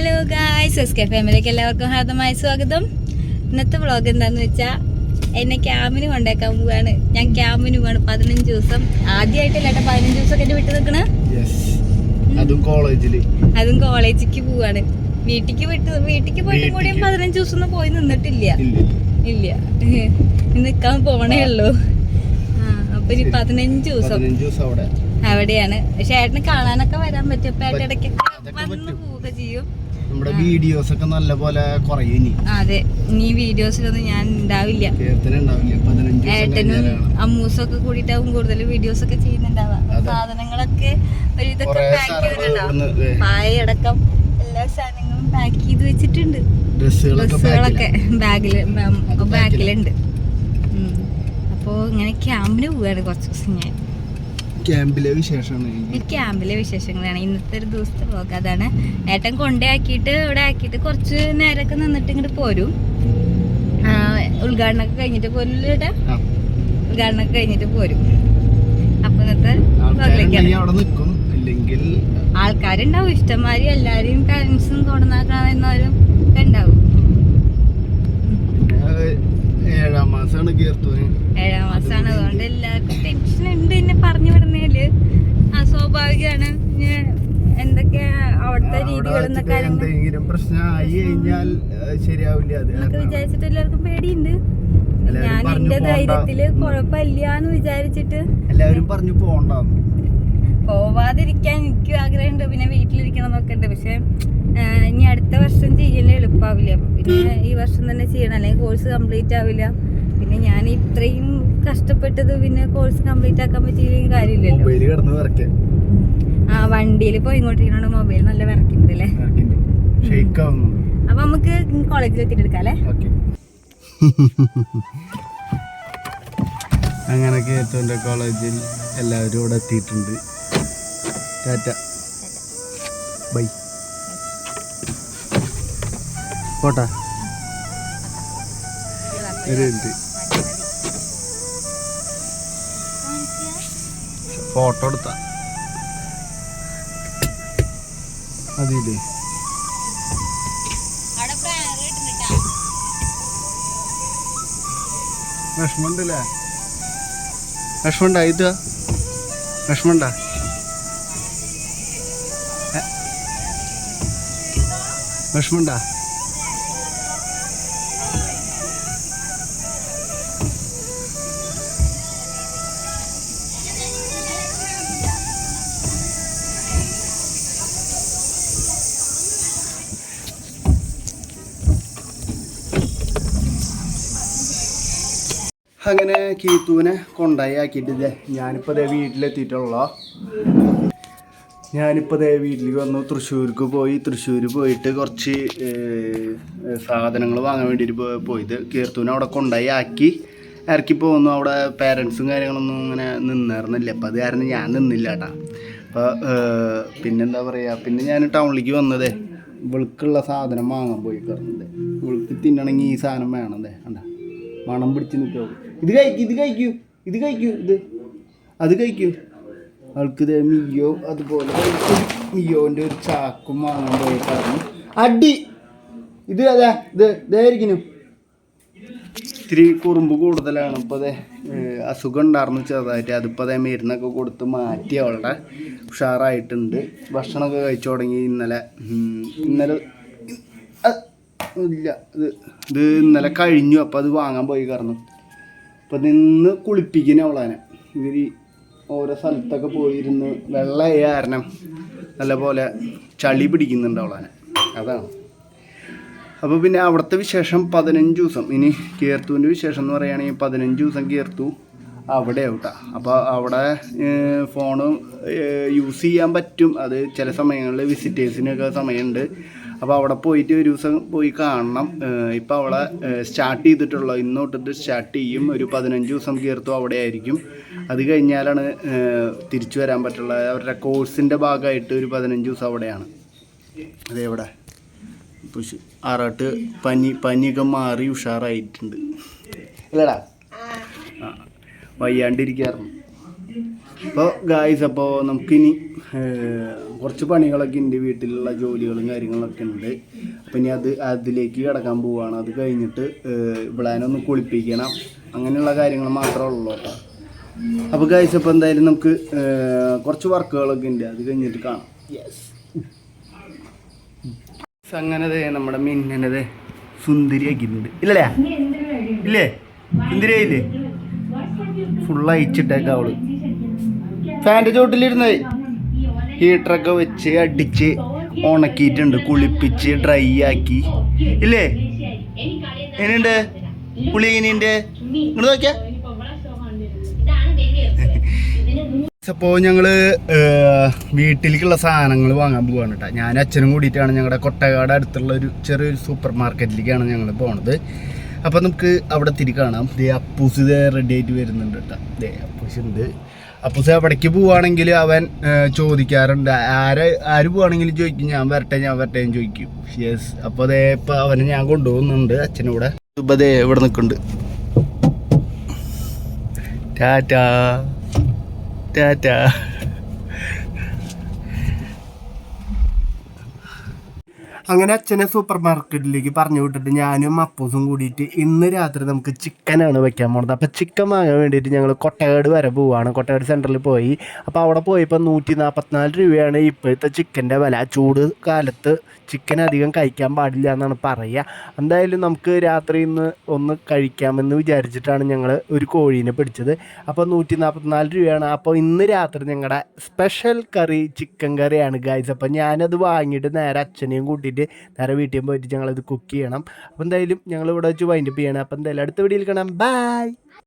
Hello guys S K ഫാമിലിക്ക് എല്ലാവർക്കും ഹാർദമായ സ്വാഗതം. ഇന്നത്തെ വ്ളോഗ് എന്താണെന്ന് വെച്ചാൽ എന്നെ ക്യാമ്പിന് കൊണ്ടേക്കാൻ പോവാണ്. ഞാൻ ക്യാമ്പിന് പോവാണ്. പതിനഞ്ച് ദിവസം. ആദ്യമായിട്ടല്ല കേട്ടോ പതിനഞ്ച് ദിവസമൊക്കെ എന്റെ വീട്ടിൽ നിൽക്കണ അതും കോളേജിൽ അതും കോളേജിലേക്ക് പോവാണ്. വീട്ടിക്ക് വിട്ട് വീട്ടിക്ക് പോയിട്ട് കൂടി പതിനഞ്ച് ദിവസം ഒന്നും പോയി നിന്നിട്ടില്ല. ഇല്ല നിൽക്കാൻ പോണേ ഉള്ളൂ. ആ അപ്പൊ ഇനി പതിനഞ്ച് ദിവസം. അവിടെയാണ്. പക്ഷെ ഏട്ടന് കാണാനൊക്കെ വരാൻ പറ്റും. അപ്പൊ ഏട്ടൻ ഇടയ്ക്കൊക്കെ വന്ന് പോവുക ചെയ്യും. നമ്മുടെ വീഡിയോസ് ഒക്കെ നല്ല പോലെ കുറയും അതെ. ഇനി വീഡിയോസിലൊന്നും ഞാൻ ഉണ്ടാവില്ല. ഏട്ടനും അമ്മൂസും ഒക്കെ കൂടിയിട്ടാവും കൂടുതൽ വീഡിയോസ് ഒക്കെ ചെയ്യുന്നുണ്ടാവുക സാധനങ്ങളൊക്കെ ഒരു ഇതൊക്കെ പാക്ക് ചെയ്തിട്ടുണ്ടാവും. ഇവിടുന്ന് പായ അടക്കം എല്ലാ സാധനങ്ങളും പാക്ക് ചെയ്ത് വെച്ചിട്ടുണ്ട്. ഡ്രസ്സുകളൊക്കെ ബാഗിൽ ബാഗിൽ. അത് അപ്പോ ഇങ്ങനെ ക്യാമ്പിന് പോവുകയാണ് കുറച്ച് ദിവസം ഞാൻ ക്യാമ്പിലെ വിശേഷമാണ് ഈ ക്യാമ്പിലെ വിശേഷങ്ങളാണ്. ഇന്നത്തെ ഒരു ദിവസത്തെ പോക്ക് അതാണ്. ഏട്ടൻ കൊണ്ടയാക്കിയിട്ട് ഇവിടെ ആക്കിയിട്ട് കുറച്ച് നേരമൊക്കെ നിന്നിട്ട് ഇങ്ങോട്ട് പോരും. ഉദ്ഘാടനമൊക്കെ കഴിഞ്ഞിട്ട് പോരില്ല ഏട്ടാ. ഉദ്ഘാടനമൊക്കെ കഴിഞ്ഞിട്ട് പോരും. അപ്പൊ ഇന്നത്തെ ആൾക്കാരുണ്ടാവും. ഇഷ്ടംമാരി എല്ലാരെയും പാരന്റ്സും കൊണ്ടുവന്നാക്കാവുന്നവരും ഉണ്ടാവും പിന്നെ ഏഴാം മാസമാണ് കീർത്തൂന് ഏഴാം മാസമാണ് അതുകൊണ്ട് എല്ലാവർക്കും ടെൻഷൻ ഉണ്ട് എന്നെ പറഞ്ഞു വിടുന്നതിൽ ആ സ്വാഭാവികമാണ് ഇനി എന്തൊക്കെയാ അവിടുത്തെ അവിടെ രീതികൾ വെച്ചിട്ട് എന്നൊക്കെ കാര്യങ്ങൾ എന്തെങ്കിലും പ്രശ്നമായി കഴിഞ്ഞാൽ ശരിയാവില്ല അത് വിചാരിച്ചിട്ട് എല്ലാവർക്കും പേടിയുണ്ട്. ഞാൻ എന്റെ. ധൈര്യത്തിൽ കുഴപ്പമില്ല എന്ന് വിചാരിച്ചിട്ട് എല്ലാവരും പറഞ്ഞു പോണ്ടാന്ന് പോവാതിരിക്കാൻ എനിക്ക് ആഗ്രഹമുണ്ട്. പിന്നെ വീട്ടിലിരിക്കണം എന്നൊക്കെ ഉണ്ട്. പക്ഷെ ഇനി അടുത്ത വർഷം ചെയ്യലേ എളുപ്പാവില്ല. പിന്നെ ഈ വർഷം തന്നെ ചെയ്യണം. അല്ലെങ്കിൽ കോഴ്സ് കംപ്ലീറ്റ് ആവില്ല. പിന്നെ ഞാൻ ഇത്രയും കഷ്ടപ്പെട്ടത് പിന്നെ കോഴ്സ് കംപ്ലീറ്റ് ആക്കാൻ പറ്റിയില്ലെങ്കിൽ കാര്യമില്ലല്ലോ. വണ്ടിയിൽ പോയി ഇങ്ങോട്ടിരിക്കണോ മൊബൈൽ നല്ല വിറക്കുന്നുണ്ട് അല്ലേ? അപ്പൊ നമുക്ക് കോളേജിൽ എത്തിയിട്ട് എടുക്കാം അല്ലേ? അങ്ങനെ കേത്തോന്റെ കോളേജിൽ എല്ലാവരും ഇവിടെ എത്തിയിട്ടുണ്ട്. ടാറ്റ. ബൈ. പോട്ടെ. ഒരു മിനിറ്റ്. ഫോട്ടോ എടുത്താ. ഇട്ടിട്ടാ. വിഷമണ്ടല്ലേ വിഷമണ്ട ഇത്? വിഷമുണ്ടാ വിഷമണ്ട അങ്ങനെ കീത്തുവിനെ കൊണ്ടായി ആക്കിയിട്ട് ഇതേ ഞാനിപ്പോൾ അതേ വീട്ടിലെത്തിയിട്ടുള്ള? ഞാനിപ്പോൾ ദേ വീട്ടിൽ വന്നു. തൃശ്ശൂർക്ക് പോയി. തൃശ്ശൂർ പോയിട്ട് കുറച്ച് സാധനങ്ങൾ വാങ്ങാൻ വേണ്ടിയിട്ട് പോയത്. കീർത്തുവിനെ അവിടെ കൊണ്ടായി ആക്കി. ഇറക്കി പോകുന്നു അവിടെ പേരൻസും കാര്യങ്ങളൊന്നും ഇങ്ങനെ നിന്നായിരുന്നില്ല. അപ്പം അത് കാരണം ഞാൻ നിന്നില്ല കേട്ടാ. അപ്പോൾ പിന്നെന്താ പറയുക പിന്നെ ഞാൻ ടൗണിലേക്ക് വന്നതേ. ഇവൾക്കുള്ള സാധനം വാങ്ങാൻ പോയി കിടന്നത്. ഇവൾക്ക് തിന്നണമെങ്കിൽ ഈ സാധനം വേണം അതെ കണ്ട? മണം പിടിച്ച് നിൽക്കും. ഇത് കഴിക്കും ഇത് കഴിക്കൂ ഇത് കഴിക്കൂ ഇത്. അത് കഴിക്കൂ. ആൾക്ക് ഇത് മിയോ അതുപോലെ മിയോന്റെ ഒരു ചാക്കും വാങ്ങാൻ പോയിട്ടാണ് അടി. ഇത് അതാ ഇത് ഇതായിരിക്കുന്നു ഇത്തിരി കുറുമ്പ് കൂടുതലാണ് ഇപ്പോൾ അതെ അസുഖം ഉണ്ടായിരുന്നു ചെറുതായിട്ട്. അതിപ്പോൾ അതേ മരുന്നൊക്കെ കൊടുത്ത് മാറ്റി അവളുടെ ഉഷാറായിട്ടുണ്ട്. ഭക്ഷണമൊക്കെ കഴിച്ചു തുടങ്ങി ഇന്നലെ. ഇന്നലെ ഇല്ല. ഇത് ഇത് ഇന്നലെ കഴിഞ്ഞു. അപ്പോൾ അത് വാങ്ങാൻ പോയി കാരണം. അപ്പം നിന്ന് കുളിപ്പിക്കുന്ന അവളാനെ. ഇവർ ഓരോ സ്ഥലത്തൊക്കെ പോയിരുന്ന് വെള്ളമായ കാരണം നല്ലപോലെ ചളി പിടിക്കുന്നുണ്ട് അവളാനെ. അതാണ്. അപ്പോൾ പിന്നെ അവിടുത്തെ വിശേഷം പതിനഞ്ച് ദിവസം. ഇനി കീർത്തുവിന്റെ വിശേഷം എന്ന് പറയുകയാണെങ്കിൽ പതിനഞ്ച് ദിവസം കീർത്തു. അവിടെ ആവട്ടാ. അപ്പോൾ അവിടെ ഫോണ് യൂസ് ചെയ്യാൻ പറ്റും. അത് ചില സമയങ്ങളിൽ വിസിറ്റേഴ്സിനൊക്കെ സമയമുണ്ട്. അപ്പോൾ അവിടെ പോയിട്ട് ഒരു ദിവസം പോയി കാണണം. ഇപ്പോൾ അവളെ സ്റ്റാർട്ട് ചെയ്തിട്ടുള്ള ഇന്നോട്ടിട്ട് സ്റ്റാർട്ട് ചെയ്യും. ഒരു പതിനഞ്ച് ദിവസം കയർത്തും അവിടെ ആയിരിക്കും. അത് കഴിഞ്ഞാലാണ് തിരിച്ചു വരാൻ പറ്റുള്ളത് അവരുടെ കോഴ്സിന്റെ ഭാഗമായിട്ട് ഒരു പതിനഞ്ച് ദിവസം അവിടെയാണ്. അതെ ഇവിടെ. പുഷ് ആറാട്ട് പനി പനിയൊക്കെ മാറി ഉഷാറായിട്ടുണ്ട്. അല്ലടാ ആ വയ്യാണ്ടിരിക്കാറുണ്ട് അപ്പോൾ ഗായ്സ് അപ്പോൾ നമുക്കിനി കുറച്ച് പണികളൊക്കെ ഉണ്ട് വീട്ടിലുള്ള ജോലികളും കാര്യങ്ങളൊക്കെ ഉണ്ട്. അപ്പം ഇനി അത് അതിലേക്ക് കിടക്കാൻ പോവുകയാണ് അത് കഴിഞ്ഞിട്ട് ഇവിടാനൊന്ന് കുളിപ്പിക്കണം. അങ്ങനെയുള്ള കാര്യങ്ങൾ മാത്രമേ ഉള്ളൂ കേട്ടോ. അപ്പോൾ ഗായ്സ് അപ്പോൾ എന്തായാലും നമുക്ക് കുറച്ച് വർക്കുകളൊക്കെ ഉണ്ട്. അത് കഴിഞ്ഞിട്ട് കാണാം. യെസ് അങ്ങനെ ദേ നമ്മുടെ മിന്നനത് സുന്ദരിയാക്കിയിട്ടുണ്ട് ഇല്ലല്ലേ? ഇല്ലേ? സുന്ദരിയായില്ലേ? ഫുൾ അയച്ചിട്ടേക്കാം അവൾ. ഫാന്റെ ചോട്ടിലിരുന്ന് ഹീറ്ററൊക്കെ വെച്ച് അടിച്ച് ഉണക്കിയിട്ടുണ്ട് കുളിപ്പിച്ച് ഡ്രൈ ആക്കി. ഇല്ലേ? എങ്ങനെയുണ്ട്? പുളി എങ്ങനെയുണ്ട്? ഇങ്ങോട്ട് നോക്കിയാ? അപ്പോൾ ഞങ്ങൾ വീട്ടിലേക്കുള്ള സാധനങ്ങൾ വാങ്ങാൻ പോവാണ് കേട്ടോ ഞാൻ അച്ഛനും കൂടിയിട്ടാണ് ഞങ്ങളുടെ കൊട്ടകാട് അടുത്തുള്ള ഒരു ചെറിയൊരു സൂപ്പർ മാർക്കറ്റിലേക്കാണ് ഞങ്ങൾ പോണത്. അപ്പോൾ നമുക്ക് അവിടെ തിരി കാണാം. ദേ അപ്പൂസ് റെഡി ആയിട്ട് വരുന്നുണ്ട് കേട്ടോ ദേ അപ്പൂസ് ഉണ്ട് അപ്പൂസ് എവിടേക്ക് പോവുകയാണെങ്കിൽ അവൻ ചോദിക്കാറുണ്ട്. ആര് ആര് പോവുകയാണെങ്കിലും ചോദിക്കും. ഞാൻ വരട്ടെ ഞാൻ വരട്ടെ എന്ന് ചോദിക്കും. യെസ് അപ്പോൾ അതേ ഇപ്പം അവനെ ഞാൻ കൊണ്ടുപോകുന്നുണ്ട് അച്ഛനൂടെ. ഇപ്പോൾ അതേ ഇവിടെ നിൽക്കുന്നുണ്ട്. ടാറ്റാ. ടാറ്റാ. അങ്ങനെ അച്ഛനെ സൂപ്പർ മാർക്കറ്റിലേക്ക് പറഞ്ഞു വിട്ടിട്ട് ഞാനും അപ്പൂസും കൂടിയിട്ട് ഇന്ന് രാത്രി നമുക്ക് ചിക്കനാണ് വെക്കാൻ പോണത്. അപ്പോൾ ചിക്കൻ വാങ്ങാൻ വേണ്ടിയിട്ട് ഞങ്ങൾ കൊട്ടകാട് വരെ പോവുകയാണ് കൊട്ടകാട് സെന്ററിൽ പോയി. അപ്പോൾ അവിടെ പോയപ്പോൾ നൂറ്റി നാൽപ്പത്തിനാല് രൂപയാണ് ഇപ്പോഴത്തെ ചിക്കന്റെ വില. ചൂട് കാലത്ത് ചിക്കൻ അധികം കഴിക്കാൻ പാടില്ല എന്നാണ് പറയുക. എന്തായാലും നമുക്ക് രാത്രി ഇന്ന് ഒന്ന് കഴിക്കാമെന്ന് വിചാരിച്ചിട്ടാണ് ഞങ്ങൾ ഒരു കോഴീനെ പിടിച്ചത്. അപ്പോൾ നൂറ്റി നാൽപ്പത്തിനാല് രൂപയാണ്. അപ്പോൾ ഇന്ന് രാത്രി ഞങ്ങളുടെ സ്പെഷ്യൽ കറി ചിക്കൻ കറിയാണ് ഗായ്സ് അപ്പോൾ ഞാനത് വാങ്ങിയിട്ട് നേരെ അച്ഛനെയും കൂട്ടിയിട്ട് നേരെ വീട്ടിൽ പോയിട്ട് ഞങ്ങളത് കുക്ക് ചെയ്യണം. അപ്പോൾ എന്തായാലും ഞങ്ങൾ ഇവിടെ വെച്ച് വൈൻഡപ്പ് ചെയ്യണം. അപ്പോൾ എന്തായാലും അടുത്ത വീഡിയോയിൽ കാണാം. ബൈ